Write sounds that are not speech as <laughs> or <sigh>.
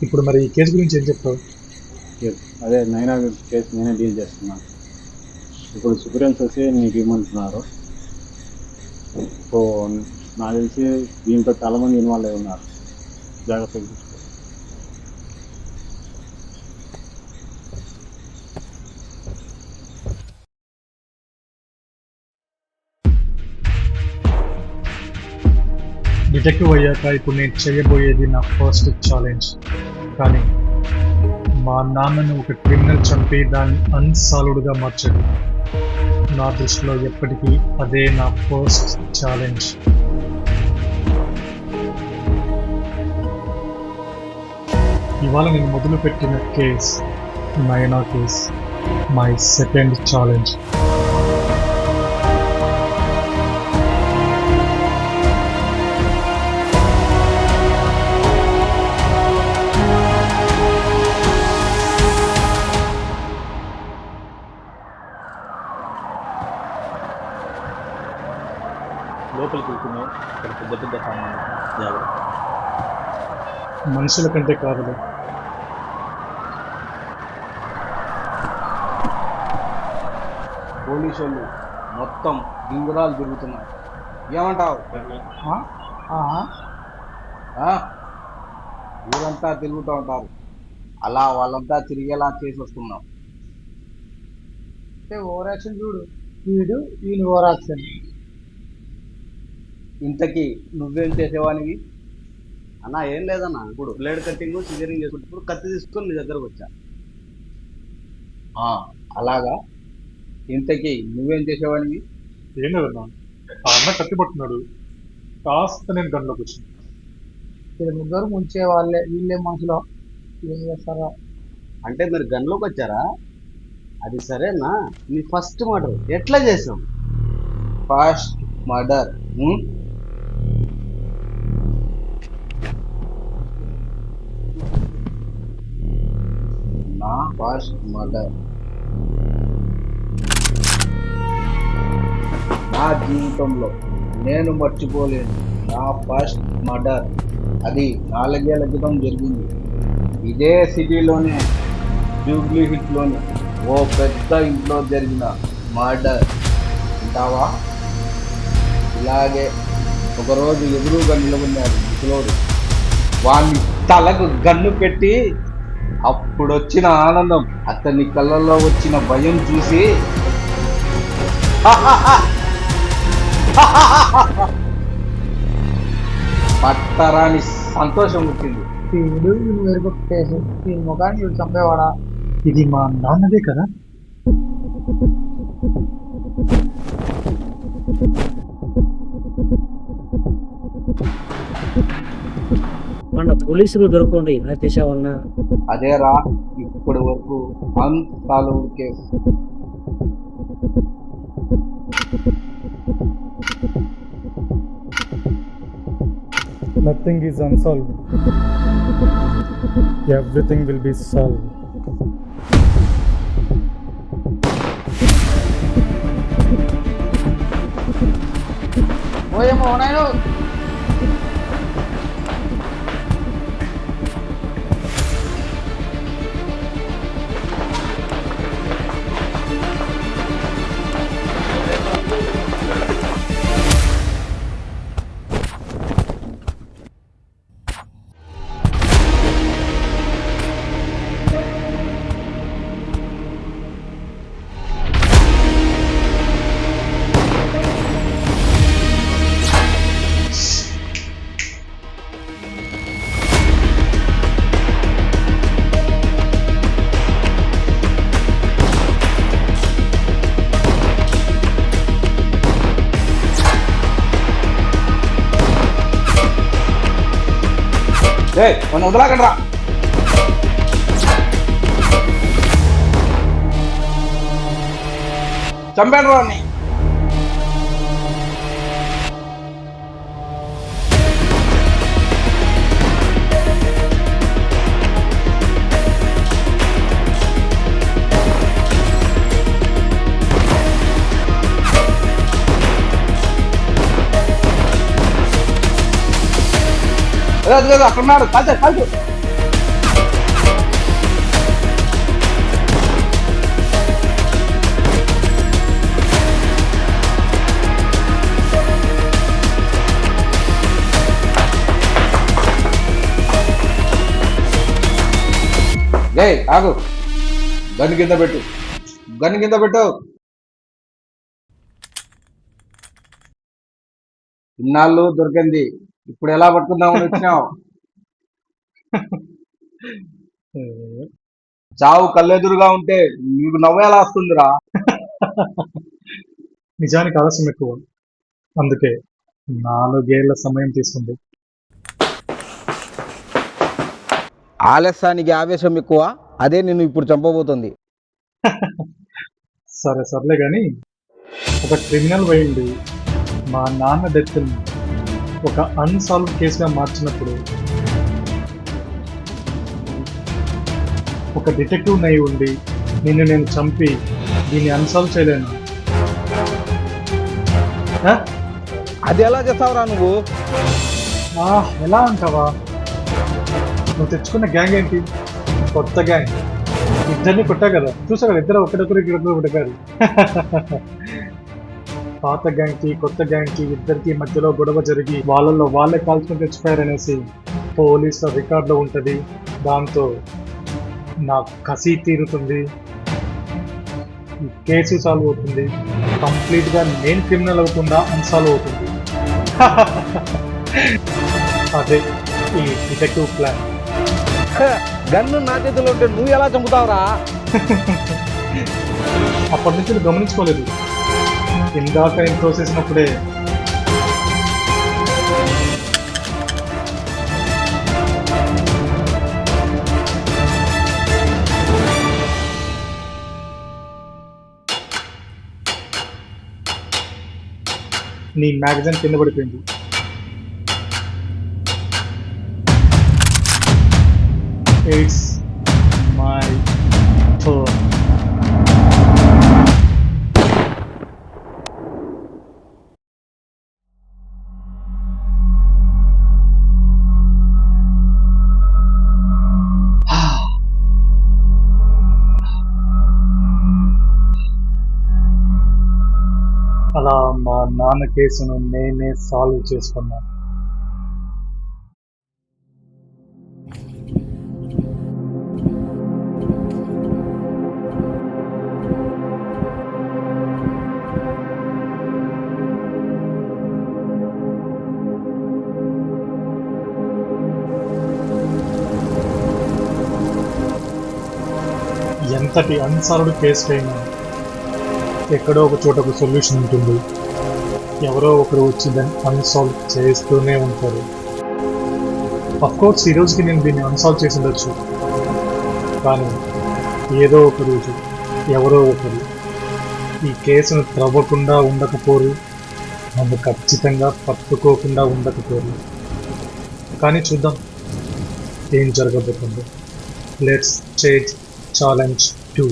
ఇప్పుడు మరి ఈ కేసు గురించి ఏం చెప్తావు? అదే నైనా కేసు నేనే డీల్ చేస్తున్నాను ఇప్పుడు సుప్రీంస్ వచ్చి నీకు ఇవ్వమంటున్నారు. సో నాకు తెలిసి దీంట్లో చాలామంది ఇన్వాల్వ్ అయి ఉన్నారు. జాగ్రత్తగా డిటెక్టివ్ అయ్యాక ఇప్పుడు నేను చేయబోయేది నా ఫస్ట్ ఛాలెంజ్ కానీ మా నాన్నను ఒక క్రిమినల్ చంపి దాన్ని అన్సాలుడ్గా మార్చాడు. నా దృష్టిలో ఎప్పటికీ అదే నా ఫస్ట్ ఛాలెంజ్ ఇవాళ నేను మొదలుపెట్టిన case Nayana case my second challenge పెద్ద జాగ్రత్త. మనుషుల కంటే కాదులే. పోలీసు వాళ్ళు మొత్తం గింగురాలు తిరుగుతున్నారు ఏమంటావు? ఆ? ఆహా. ఆ? ఊరంతా తిరుగుతూ ఉంటారు. అలా వాళ్ళంతా తిరిగేలా చేసి వస్తున్నాం. ఓవర్ యాక్షన్ చూడు. వీడు వీని ఓవర్ యాక్షన్ ఇంతకీ నువ్వేం చేసేవానివి? అన్న ఏం లేదన్న ఇప్పుడు బ్లేడ్ కటింగ్ సిజరింగ్ చేసుకుంటే ఇప్పుడు కత్తి తీసుకొని నీ దగ్గరకు వచ్చా. ఆ, అలాగా? ఇంతకీ నువ్వేం చేసేవాడివి ఏం లేదన్నా. ఆ అన్న కత్తి పట్టున్నాడు కాస్త నేను గన్లోకి వచ్చాను. వీళ్ళ ముగ్గురు ముంచే వాళ్ళే వీళ్ళే మనుషులు. ఏం చేస్తారా? అంటే మీరు గన్లోకి వచ్చారా? అది సరేనా? నీ ఫస్ట్ మర్డర్. ఎట్లా చేసావు? First murder. నా ఫస్ట్ మర్డర్ నా జీవితంలో నేను మర్చిపోలేను. నా ఫస్ట్ మర్డర్. అది నాలుగేళ్ళ క్రితం జరిగింది. ఇదే సిటీలోనే జూబ్లీ హిట్లోని ఓ పెద్ద ఇంట్లో జరిగిన మర్డర్. అంటావా ఇలాగే ఒకరోజు ఎదురుగా నిలబడినాడు ముసలోడు వాణ్ణి తలకు గన్ను పెట్టి అప్పుడు వచ్చిన ఆనందం అతని కళ్ళల్లో వచ్చిన భయం చూసి పట్టరాని సంతోషం వచ్చింది వీడు ఈ ముఖాన్ని వీడు చంపేవాడా? ఇది మా నాన్నదే కదా. మన పోలీసులు దొరకకుండా ఇలా చేసావన్నా అదేరా ఇప్పటి వరకు unsolved case nothing is unsolved everything will be solved ఓయేమో నాయన ఏ మన వదలాకండ్రా చంపాడు వాడిని లేదు లేదు అక్కడ ఉన్నారు కాల్చు కాల్చు. డే ఆగు. గన్ కింద పెట్టు. గన్ కింద పెట్టు. ఇన్నాళ్ళు దొరికింది. ఇప్పుడు ఎలా పట్టుకుందామని వచ్చినావు? చావు కళ్ళెదురుగా ఉంటే నీకు నవ్వు ఎలా వస్తుందిరా? నిజానికి ఆలస్యం ఎక్కువ. అందుకే నాలుగేళ్ళ సమయం తీసుకుంది. ఆలస్యానికి ఆవేశం ఎక్కువ అదే నిన్ను ఇప్పుడు చంపబోతుంది. సరే సర్లే కానీ ఒక క్రిమినల్ పోయింది మా నాన్న డెత్ని ఒక అన్సాల్వ్ కేసుగా మార్చినప్పుడు ఒక డిటెక్టివ్ నై ఉండి నిన్ను నేను చంపి దీన్ని అన్సాల్వ్ చేయలేను? అది ఎలా చేస్తావురా నువ్వు? ఎలా అంటావా? నువ్వు తెచ్చుకున్న గ్యాంగ్ ఏంటి? కొత్త గ్యాంగ్ ఇద్దరిని కొట్టా కదా. చూసా కదా ఇద్దరు ఒకరికొకరు ఇక్కడ కొట్టారు పాత గ్యాంగ్కి కొత్త గ్యాంగ్కి ఇద్దరికి మధ్యలో గొడవ జరిగి వాళ్ళల్లో వాళ్ళే కాల్చుకొని తెచ్చిపోయారనేసి పోలీసుల రికార్డులో ఉంటది. దాంతో నా కసి తీరుతుంది. కేసు సాల్వ్ అవుతుంది. కంప్లీట్గా నేను క్రిమినల్ అవ్వకుండా అన్సాల్వ్ అవుతుంది. <laughs> అదే ఈ డిటెక్టివ్ ప్లాన్. <laughs> గన్ను నా చేతిలో ఉంటే నువ్వు ఎలా చంపుతావురా? <laughs> అప్పటి నుంచి గమనించుకోలేదు. ఇందాక నేను చేసినప్పుడే. నీ మ్యాగజైన్ కింద పడిపోయింది. ఎయిట్స్ నాన్న కేసును నేనే సాల్వ్ చేసుకున్నాను ఎంతటి అన్సాల్వ్డ్ అయినా ఎక్కడో ఒక చోట ఒక సొల్యూషన్ ఉంటుంది. ఎవరో ఒకరు వచ్చి దాన్ని అన్సాల్వ్ చేస్తూనే ఉంటారు. అఫ్కోర్స్ ఈ రోజుకి నేను దీన్ని అన్సాల్వ్ చేసి ఉండొచ్చు. కానీ ఏదో ఒక రోజు ఎవరో ఒకరు ఈ కేసును త్రవ్వకుండా ఉండకపోరు నన్ను ఖచ్చితంగా పట్టుకోకుండా ఉండకపోరు. కానీ చూద్దాం ఏం జరగబోతుందో. Let's change challenge two